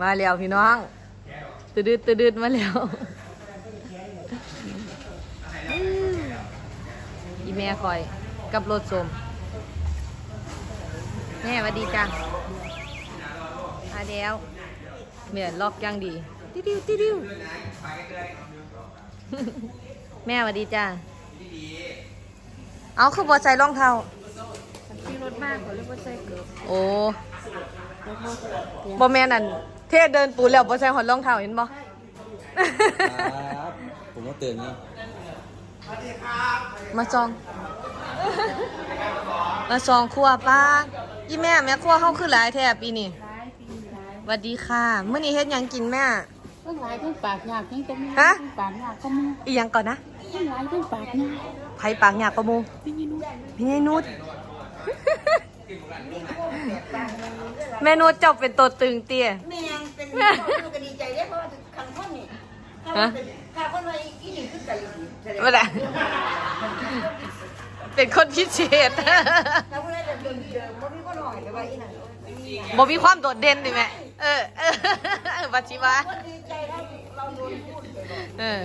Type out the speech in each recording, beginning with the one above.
มาแล้วพี่น้องตืดดตืดดมาแล้วอืมอีแม่คอยกับรถสมแม่หวัสดีจ้ะมาแล้วเมียล็อกอยังดีติดิวติดิวแม่หวัสดีจ้ะเอาคือบอใส่รองเท้าขี่รถมากกว่าเรียกว่าใส่เกือบโอ้บอแม่นั่น เทศเดินปูนแล้วบอใส่หอนรองเท้าเห็นบ่ครับผมก็ตื่นนี่มาจอง มาจองครัวป้ายี่แม่แม่ครัวเข้าคือหลายแท้ปีนี้ร้ายปีร้ายหวัสดีค่ะเมื่อนี้เฮ็ดหยังกินแม่ทั้งหลายทั้งปากหยาบทั้งจะมีฮะทั้งปากหยาบก็มีอีหยังก่อนนะทั้งหลายทั้งปากหยาบไผปากหยาบประมูพี่ยินุพี่ยายนุชแม่นุชเจ้าเป็นตัวตึงเตี้ยแม่ ยังเป็นพ่อลูกก็ดีใจได้เพราะว่าคันคนนี่ถ้าเป็นถ้าคนว่าอีนี่คือกันแสดงไม่ได้เป็นคนพิเศษถ้าคนนั้นจะเดินเดินบ่มีคนหน่อยแต่ว่าอีนั่นอีนี่บ่มีความโดดเด่นดิแม่เออเออเออบัชิวะคนดีใจถ้าเราโดนพูดไปบอกเออ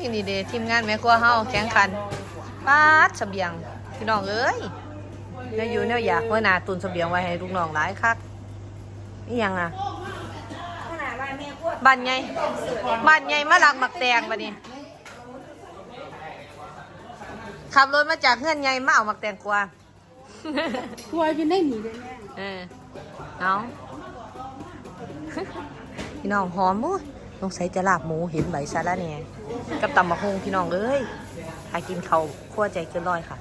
นี่นี่เดทีมงานแม่ครัวเฮาแข่งขันปาดเสบียงพี่น้องเอ้ยแนวอยู่แนวอยากว่านาตุนเสบียงไว้ให้ลูกน้องหลายคักนี่ยังอะ บ้านใหญ่บ้านใหญ่มาหลักหมักแตงบัดนี้ขับรถมาจากเฮือนใหญ่มาเอาหมักแตงกวาทัวร์จะได้หนีเลยแม่เออเอาพี่น้องหอมบ่สงสัยจะลาบหมูเห็นใบซาละเนี่ยกับตำมะฮงพี่น้องเอ้ยหากินเขาวคั่วใจเกินร้อยค่ะ